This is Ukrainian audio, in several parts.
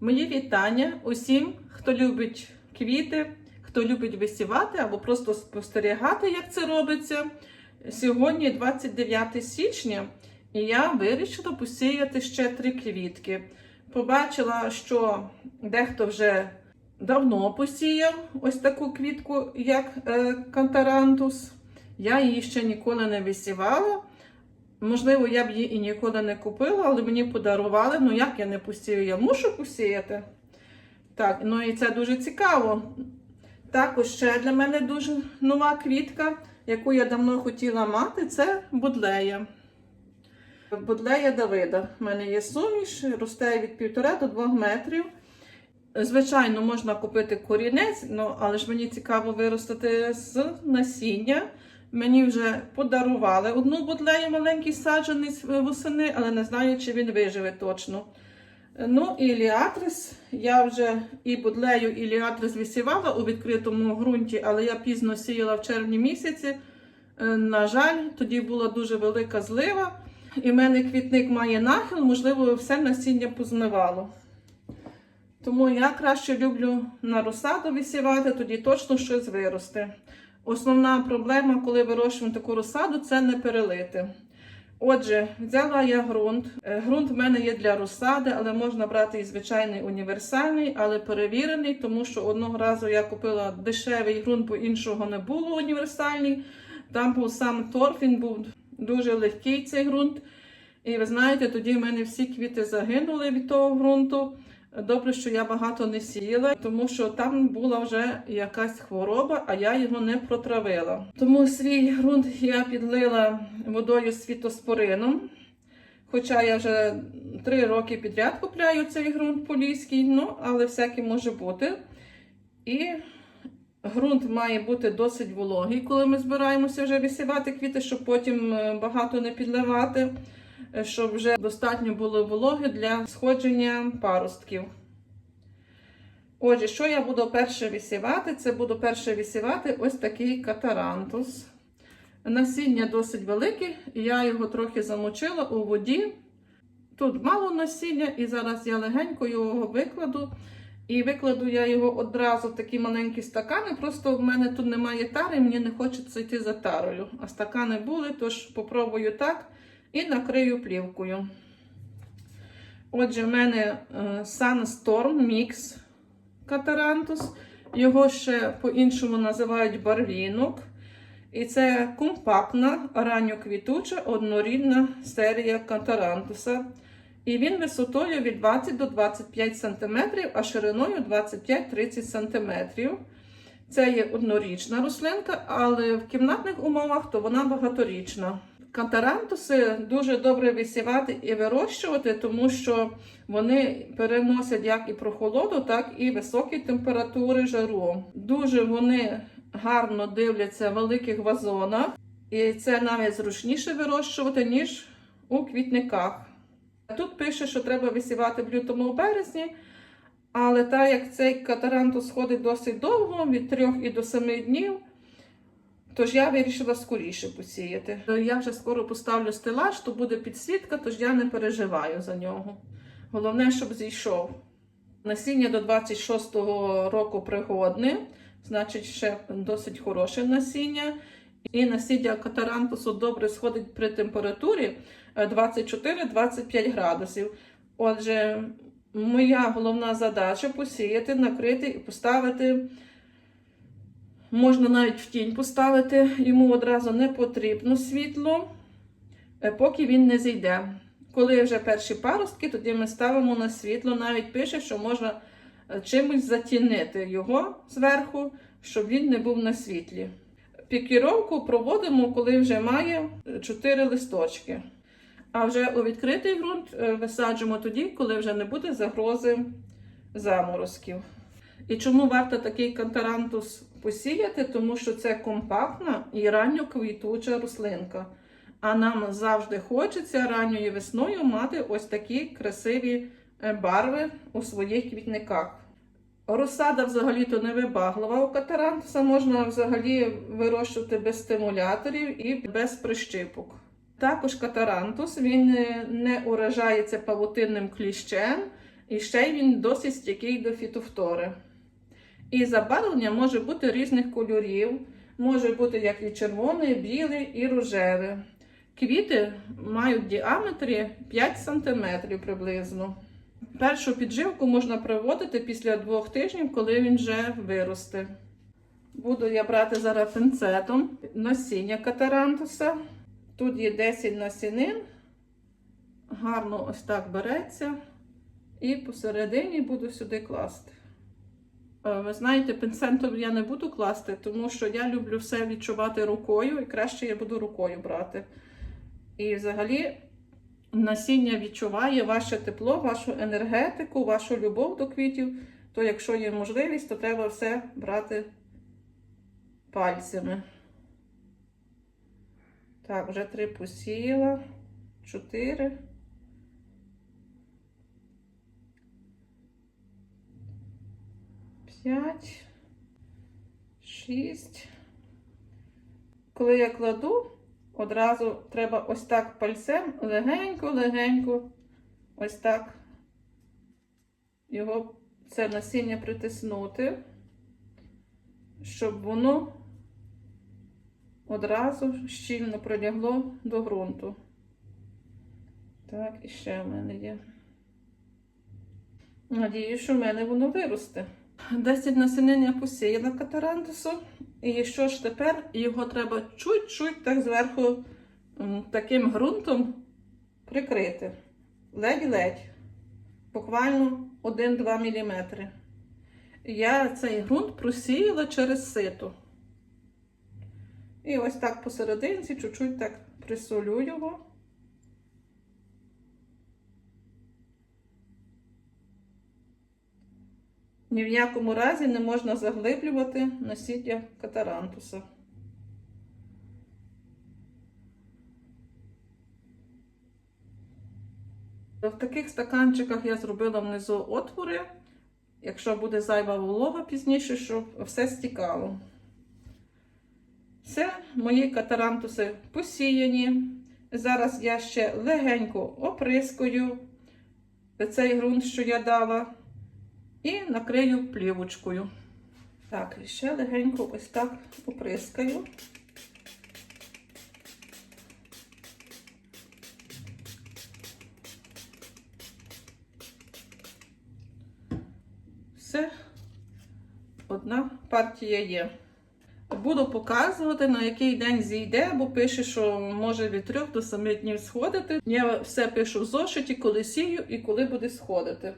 Мої вітання усім, хто любить квіти, хто любить висівати або просто спостерігати, як це робиться. Сьогодні 29 січня, і я вирішила посіяти ще три квітки. Побачила, що дехто вже давно посіяв ось таку квітку, як е, кантарантус. Я її ще ніколи не висівала. Можливо, я б її і ніколи не купила, але мені подарували. Ну як я не посію, я мушу посіяти. Так, ну і це дуже цікаво. Також ще для мене дуже нова квітка, яку я давно хотіла мати, це будлея. Будлея Давида. У мене є суміш, росте від 1,5 до 2 метрів. Звичайно, можна купити корінець, ну, але ж мені цікаво виростити з насіння. Мені вже подарували одну будлею маленький саджанець восени, але не знаю, чи він виживе точно. Ну, і ліатрис. Я вже і будлею, і ліатрис висівала у відкритому ґрунті, але я пізно сіяла в червні місяці. Е, На жаль, тоді була дуже велика злива, і в мене квітник має нахил, можливо, все насіння позмивало. Тому я краще люблю на розсаду висівати, тоді точно щось виросте. Основна проблема, коли вирощуємо таку розсаду, це не перелити. Отже, взяла я ґрунт. Е, Ґрунт в мене є для розсади, але можна брати і звичайний універсальний, але перевірений, тому що одного разу я купила дешевий ґрунт, бо іншого не було універсальний. Там був сам торф, він був дуже легкий цей ґрунт. І ви знаєте, тоді в мене всі квіти загинули від того ґрунту. Добре, що я багато не сіяла, тому що там була вже якась хвороба, а я його не протравила. Тому свій ґрунт я підлила водою з фітоспорином. Хоча я вже три роки підряд купляю цей ґрунт поліський, ну, але всяке може бути. І ґрунт має бути досить вологий, коли ми збираємося вже висівати квіти, щоб потім е, багато не підливати щоб вже достатньо було вологи для сходження паростків. Отже, що я буду перше висівати? Це буду перше висівати ось такий катарантус. Насіння досить велике, я його трохи замочила у воді. Тут мало насіння, і зараз я легенько його викладу. І викладу я його одразу в такі маленькі стакани. Просто в мене тут немає тари, мені не хочеться йти за тарою. А стакани були, тож попробую так і накрию плівкою. Отже, в мене е, Sunstorm Mix Катарантус. Його ще по-іншому називають барвінок. І це компактна, ранньоквітуча, однорідна серія катарантуса. І він висотою від 20 до 25 см, а шириною 25-30 см. Це є однорічна рослинка, але в кімнатних умовах то вона багаторічна. Катарантуси дуже добре висівати і вирощувати, тому що вони переносять як і прохолоду, так і високі температури жару. Дуже вони гарно дивляться в великих вазонах, і це навіть зручніше вирощувати, ніж у квітниках. Тут пише, що треба висівати в лютому березні, але так як цей катарантус ходить досить довго, від 3 і до 7 днів. Тож я вирішила скоріше посіяти. Я вже скоро поставлю стелаж, то буде підсвітка, тож я не переживаю за нього. Головне, щоб зійшов. Насіння до 26-го року пригодне, значить, ще досить хороше насіння. І насіння катарантусу добре сходить при температурі 24-25 градусів. Отже, моя головна задача посіяти, накрити і поставити. Можна навіть в тінь поставити, йому одразу не потрібно світло, е, поки він не зійде. Коли вже перші паростки, тоді ми ставимо на світло. Навіть пише, що можна е, чимось затінити його зверху, щоб він не був на світлі. Пікіровку проводимо, коли вже має 4 листочки. А вже у відкритий ґрунт е, висаджуємо тоді, коли вже не буде загрози заморозків. І чому варто такий кантарантус посіяти? Тому що це компактна і ранньоквітуча рослинка. А нам завжди хочеться ранньою весною мати ось такі красиві е, барви у своїх квітниках. Розсада взагалі-то не вибаглива у катарантуса, можна взагалі вирощувати без стимуляторів і без прищипок. Також катарантус він не уражається павутинним кліщем І ще й він досить стійкий до фітофтори. І забарвлення може бути різних кольорів. Може бути як і червоний, білий, і рожевий. Квіти мають діаметрі 5 см приблизно. Першу підживку можна проводити після двох тижнів, коли він вже виросте. Буду я брати зараз пінцетом насіння катарантуса. Тут є 10 насінин. Гарно ось так береться. І посередині буду сюди класти. Е, Ви знаєте, пінцетом я не буду класти, тому що я люблю все відчувати рукою, і краще я буду рукою брати. І взагалі насіння відчуває ваше тепло, вашу енергетику, вашу любов до квітів. То якщо є можливість, то треба все брати пальцями. Так, вже три посіяла, чотири. П'ять, шість. Коли я кладу, одразу треба ось так пальцем легенько-легенько, ось так його це насіння притиснути, щоб воно одразу щільно прилягло до ґрунту. Так, і ще в мене є. Надію, що в мене воно виросте. 10 насінин я посіяла катарантусу. І що ж тепер? Його треба чуть-чуть так зверху таким ґрунтом прикрити. Ледь-ледь. Буквально 1-2 мм. Я цей ґрунт просіяла через сито. І ось так посерединці чуть-чуть так присолю його. Ні в якому разі не можна заглиблювати насіння катарантуса. В таких стаканчиках я зробила внизу отвори, якщо буде зайва волога пізніше, щоб все стікало. Все, мої катарантуси посіяні. Зараз я ще легенько оприскую цей ґрунт, що я дала, і накрию плівочкою. Так, і ще легенько ось так оприскаю. Все, одна партія є. Буду показувати, на який день зійде, бо пише, що може від 3 до 7 днів сходити. Я все пишу в зошиті, коли сію і коли буде сходити.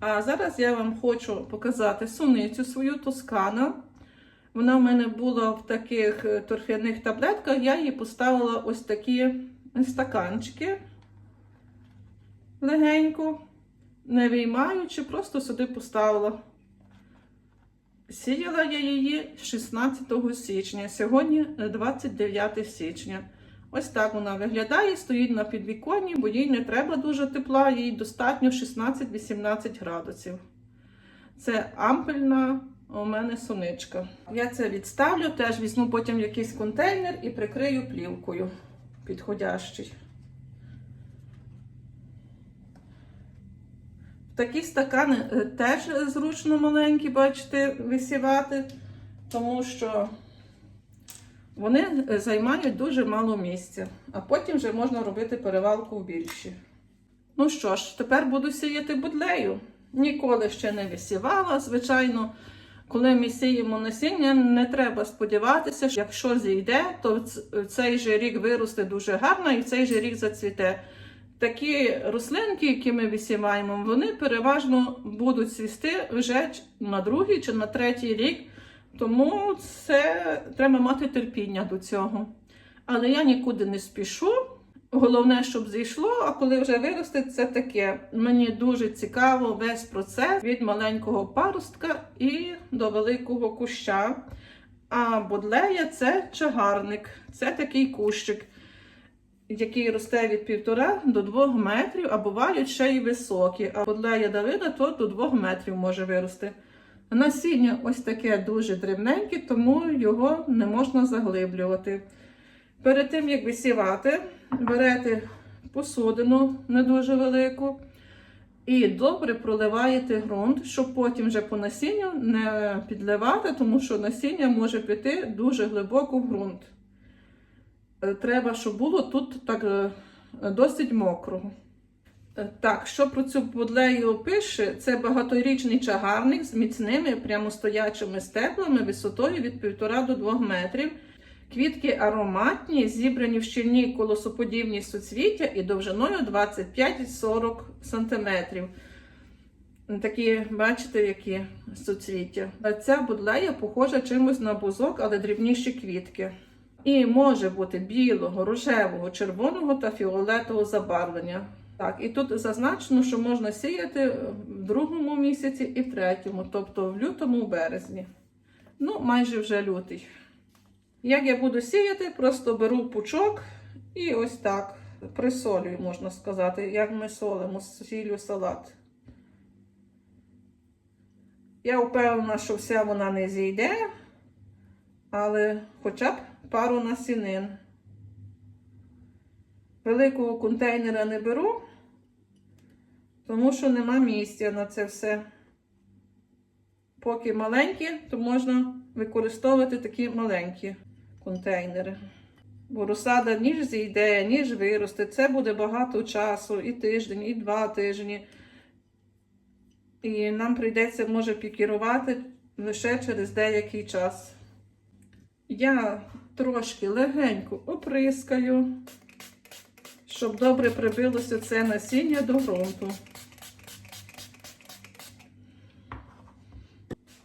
А зараз я вам хочу показати суницю свою тоскана. Вона в мене була в таких е, торфяних таблетках, я її поставила ось такі стаканчики легенько, не виймаючи, просто сюди поставила. Сіяла я її 16 січня, сьогодні 29 січня. Ось так вона виглядає, стоїть на підвіконні, бо їй не треба дуже тепла, їй достатньо 16-18 градусів. Це ампельна у мене соничка. Я це відставлю, теж візьму потім якийсь контейнер і прикрию плівкою підходящий. Такі стакани е, теж зручно маленькі, бачите, висівати, тому що вони е, займають дуже мало місця, а потім вже можна робити перевалку в більші. Ну що ж, тепер буду сіяти будлею. Ніколи ще не висівала. Звичайно, коли ми сіємо насіння, не треба сподіватися, що якщо зійде, то цей же рік виросте дуже гарно і цей же рік зацвіте. Такі рослинки, які ми висіваємо, вони переважно будуть цвісти вже на другий чи на третій рік. Тому це треба мати терпіння до цього. Але я нікуди не спішу. Головне, щоб зійшло, а коли вже виросте, це таке. Мені дуже цікаво весь процес від маленького паростка і до великого куща. А бодлея це чагарник, це такий кущик, який росте від півтора до двох метрів, а бувають ще й високі. А бодлея Давида то до двох метрів може вирости. Насіння ось таке дуже дрібненьке, тому його не можна заглиблювати. Перед тим, як висівати, берете посудину не дуже велику, І добре проливаєте ґрунт, щоб потім вже по насінню не підливати, тому що насіння може піти дуже глибоко в ґрунт. Е, Треба, щоб було тут так е, досить мокрого. Е, Так, що про цю будлею пише, це багаторічний чагарник з міцними прямостоячими стеблами висотою від 1,5 до 2 метрів. Квітки ароматні, зібрані в щільні колосоподібні суцвіття і довжиною 25-40 см. Такі, бачите, які суцвіття. Ця будлея похожа чимось на бузок, але дрібніші квітки. І може бути білого, рожевого, червоного та фіолетового забарвлення. Так, і тут зазначено, що можна сіяти в другому місяці і в третьому, тобто в лютому, березні. Ну, майже вже лютий. Як я буду сіяти, просто беру пучок і ось так присолюю, можна сказати, як ми солимо сіллю салат. Я впевнена, що вся вона не зійде, але хоча б пару насінин. Великого контейнера не беру, тому що нема місця на це все. Поки маленькі, то можна використовувати такі маленькі контейнери. Бо розсада ніж зійде, ніж виросте. Це буде багато часу, і тиждень, і два тижні. І нам прийдеться, може, пікірувати лише через деякий час. Я трошки легенько оприскаю, щоб добре прибилося це насіння до ґрунту.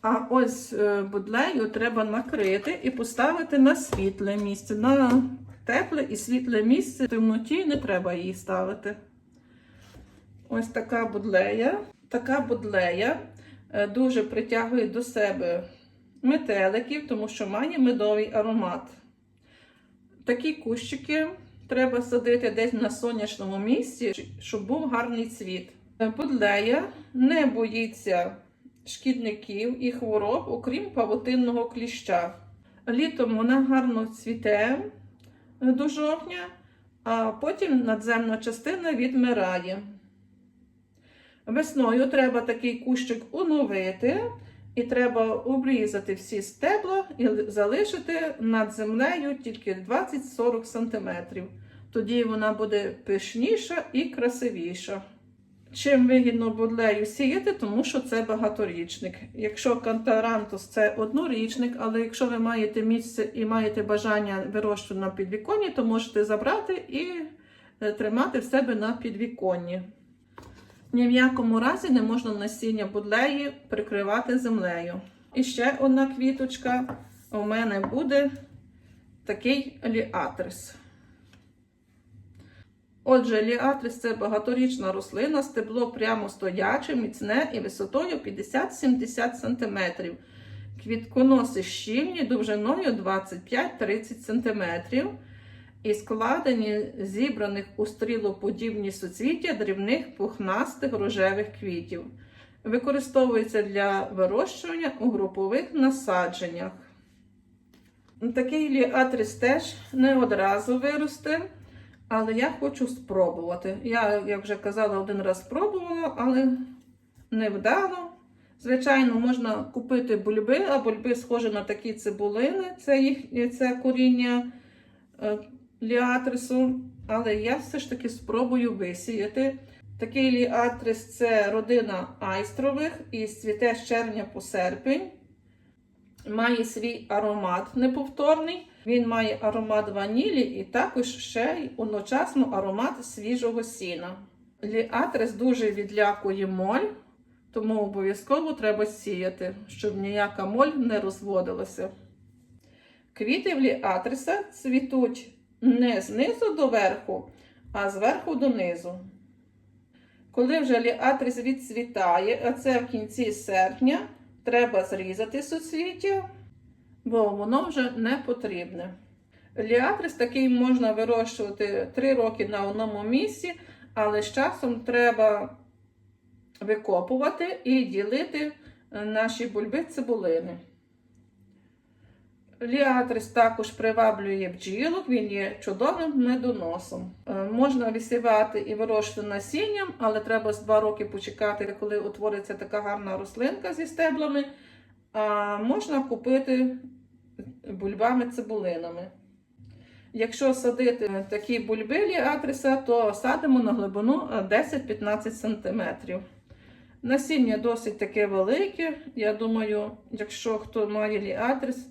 А ось е, будлею треба накрити і поставити на світле місце. На тепле і світле місце в темноті не треба її ставити. Ось така будлея. Така будлея е, дуже притягує до себе метеликів, тому що має медовий аромат. Такі кущики треба садити десь на сонячному місці, щоб був гарний цвіт. Будлея не боїться шкідників і хвороб, окрім павутинного кліща. Літом вона гарно цвіте до жовтня, а потім надземна частина відмирає. Весною треба такий кущик оновити, і треба обрізати всі стебла і залишити над землею тільки 20-40 см. Тоді вона буде пишніша і красивіша. Чим вигідно будлею сіяти, тому що це багаторічник. Якщо кантарантус це однорічник, але якщо ви маєте місце і маєте бажання вирощувати на підвіконні, то можете забрати і е, тримати в себе на підвіконні. Ні в якому разі не можна насіння будлеї прикривати землею. І ще одна квіточка у мене буде такий ліатрис. Отже, ліатрис це багаторічна рослина, стебло прямо стояче, міцне і висотою 50-70 см. Квітконоси щільні довжиною 25-30 см. І складені зібраних у стрілоподібні суцвіття дрібних пухнастих рожевих квітів. Використовується для вирощування у групових насадженнях. Такий ліатрис теж не одразу виросте. Але я хочу спробувати. Я, як вже казала, один раз спробувала, але не вдало. Звичайно, можна купити бульби, а бульби схожі на такі цибулини, це їх це коріння е, ліатрису. Але я все ж таки спробую висіяти. Такий ліатрис це родина айстрових і цвіте з червня по серпень. Має свій аромат неповторний. Він має аромат ванілі і також ще й одночасно аромат свіжого сіна. Ліатрис дуже відлякує моль, тому обов'язково треба сіяти, щоб ніяка моль не розводилася. Квіти в ліатриса цвітуть не знизу до верху, а зверху донизу. Коли вже ліатрис відцвітає, а це в кінці серпня, треба зрізати суцвіття бо воно вже не потрібне. Ліатрис такий можна вирощувати 3 роки на одному місці, але з часом треба викопувати і ділити наші бульби цибулини. Ліатрис також приваблює бджілок, він є чудовим медоносом. Е, Можна висівати і вирощувати насінням, але треба з 2 роки почекати, коли утвориться така гарна рослинка зі стеблами. А можна купити бульбами-цибулинами. Якщо садити такі бульби ліатриса, то садимо на глибину е, 10-15 см. Насіння досить таке велике. Я думаю, якщо хто має ліатрис,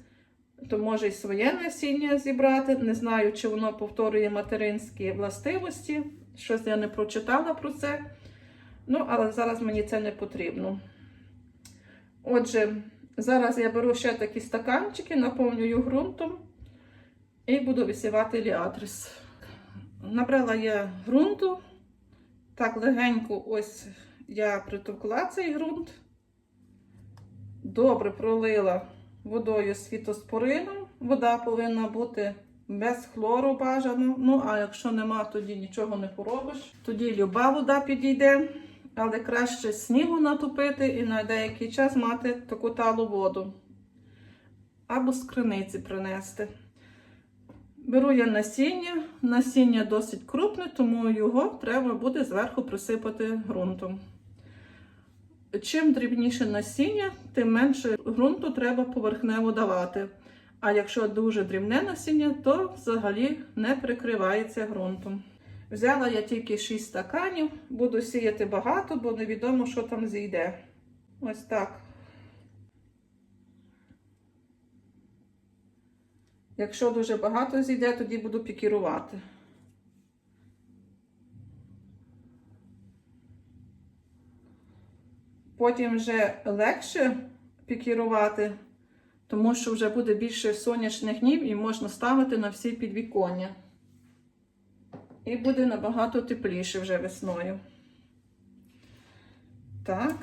то може й своє насіння зібрати. Не знаю, чи воно повторює материнські властивості. Щось я не прочитала про це. Ну, але зараз мені це не потрібно. Отже, зараз я беру ще такі стаканчики, наповнюю ґрунтом і буду висівати ліатрис. Набрала я ґрунту. Так, легенько ось я притовкла цей ґрунт. Добре пролила водою з фітоспорином. Вода повинна бути без хлору бажано. Ну, а якщо нема, тоді нічого не поробиш. Тоді люба вода підійде, але краще снігу натопити і на деякий час мати таку талу воду. Або з криниці принести. Беру я насіння. Насіння досить крупне, тому його треба буде зверху присипати ґрунтом. Чим дрібніше насіння, тим менше ґрунту треба поверхнево давати. А якщо дуже дрібне насіння, то взагалі не прикривається ґрунтом. Взяла я тільки 6 стаканів, буду сіяти багато, бо невідомо, що там зійде. Ось так. Якщо дуже багато зійде, тоді буду пікірувати. Потім вже легше пікірувати, тому що вже буде більше сонячних днів і можна ставити на всі підвіконня. І буде набагато тепліше вже весною. Так,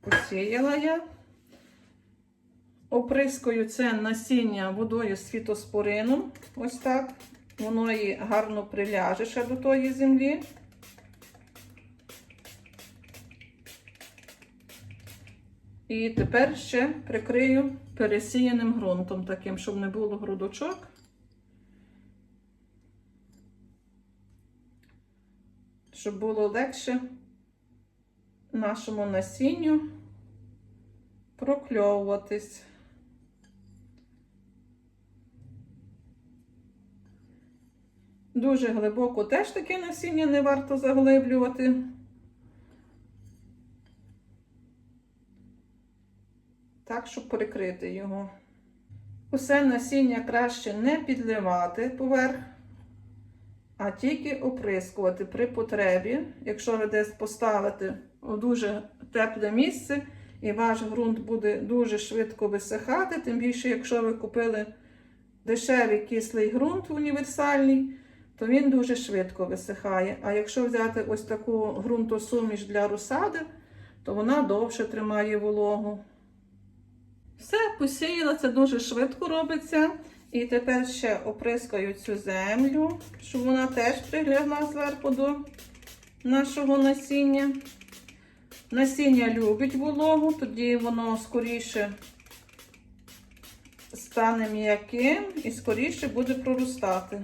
посіяла я. Оприскую це насіння водою з фітоспорином. Ось так. Воно її гарно приляже ще до тої землі. І тепер ще прикрию пересіяним ґрунтом, таким, щоб не було грудочок. Щоб було легше нашому насінню прокльовуватись. Дуже глибоко теж таке насіння не варто заглиблювати. Так, щоб прикрити його. Усе насіння краще не підливати поверх, а тільки оприскувати при потребі. Якщо ви десь поставите у дуже тепле місце, і ваш ґрунт буде дуже швидко висихати, тим більше, якщо ви купили дешевий кислий ґрунт універсальний, то він дуже швидко висихає. А якщо взяти ось таку ґрунтосуміш для розсади, то вона довше тримає вологу. Все, посіяла, це дуже швидко робиться. І тепер ще оприскаю цю землю, щоб вона теж прилягла зверху до нашого насіння. Насіння любить вологу, тоді воно скоріше стане м'яким і скоріше буде проростати.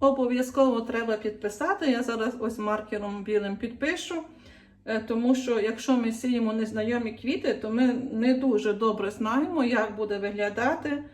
Обов'язково треба підписати. Я зараз ось маркером білим підпишу, е, тому що якщо ми сіємо незнайомі квіти, то ми не дуже добре знаємо, як буде виглядати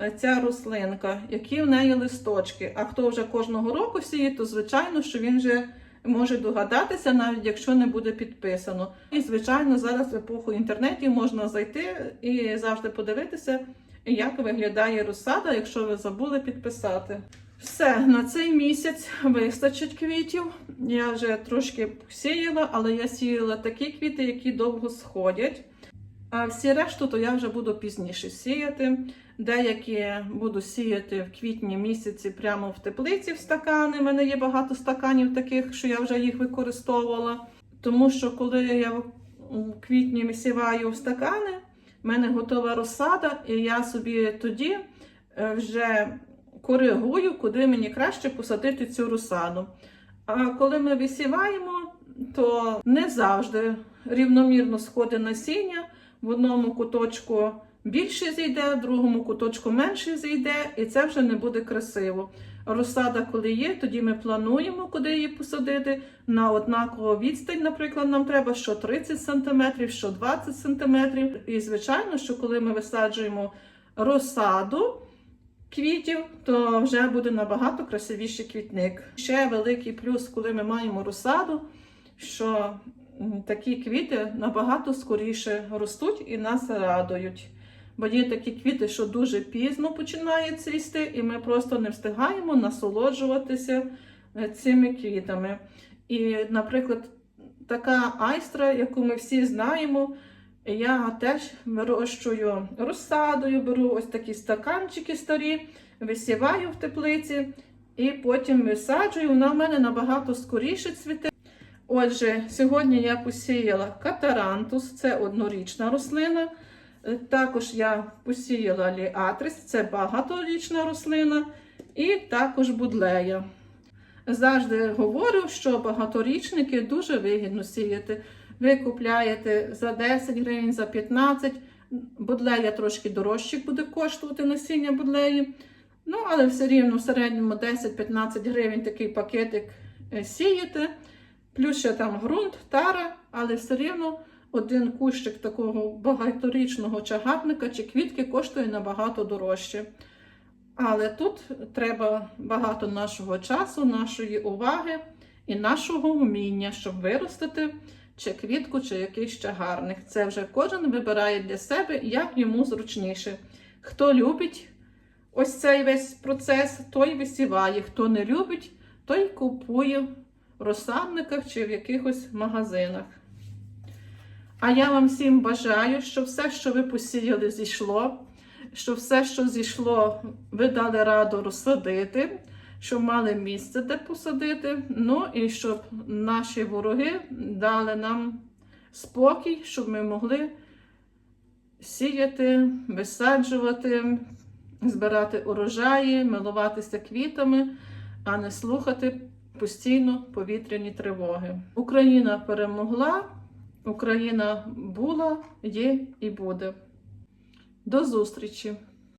е, ця рослинка, які в неї листочки. А хто вже кожного року сіє, то звичайно, що він вже може догадатися, навіть якщо не буде підписано. І, звичайно, зараз в епоху інтернетів можна зайти і завжди подивитися, як виглядає розсада, якщо ви забули підписати. Все, на цей місяць вистачить квітів. Я вже трошки посіяла, але я сіяла такі квіти, які довго сходять. А всі решту, то я вже буду пізніше сіяти. Деякі буду сіяти в квітні місяці прямо в теплиці в стакани. У мене є багато стаканів таких, що я вже їх використовувала. Тому що коли я в квітні висіваю в стакани, в мене готова розсада, і я собі тоді е, вже коригую, куди мені краще посадити цю розсаду. А коли ми висіваємо, то не завжди рівномірно сходить насіння. В одному куточку більше зійде, в другому куточку менше зійде, і це вже не буде красиво. Розсада, коли є, тоді ми плануємо, куди її посадити. На однакову відстань, наприклад, нам треба що 30 см, що 20 см. І звичайно, що коли ми висаджуємо розсаду квітів, то вже буде набагато красивіший квітник. Ще великий плюс, коли ми маємо розсаду, що такі квіти набагато скоріше ростуть і нас радують. Бо є такі квіти, що дуже пізно починають цвісти, і ми просто не встигаємо насолоджуватися е, цими квітами. І, наприклад, така айстра, яку ми всі знаємо, я теж вирощую розсадою, беру ось такі стаканчики старі, висіваю в теплиці і потім висаджую. Вона в мене набагато скоріше цвіте. Отже, сьогодні я посіяла катарантус, це однорічна рослина. Е, Також я посіяла ліатрис, це багаторічна рослина, і також будлея. Завжди говорю, що багаторічники дуже вигідно сіяти. Ви купляєте за 10 гривень, за 15 Будлея трошки дорожче буде коштувати насіння будлеї. Ну, але все рівно в середньому 10-15 гривень такий пакетик е, сієте. Плюс ще там ґрунт, тара, але все рівно один кущик такого багаторічного чагарника чи квітки коштує набагато дорожче. Але тут треба багато нашого часу, нашої уваги і нашого вміння, щоб виростити чи квітку, чи якийсь чагарник. Це вже кожен вибирає для себе, як йому зручніше. Хто любить ось цей весь процес, той висіває. Хто не любить, той купує в розсадниках чи в якихось магазинах. А я вам всім бажаю, щоб все, що ви посіяли, зійшло, щоб все, що зійшло, ви дали раду розсадити, щоб мали місце, де посадити. Ну і щоб наші вороги дали нам спокій, щоб ми могли сіяти, висаджувати, збирати урожаї, милуватися квітами, а не слухати постійно повітряні тривоги. Україна перемогла. Україна була, є і буде. До зустрічі!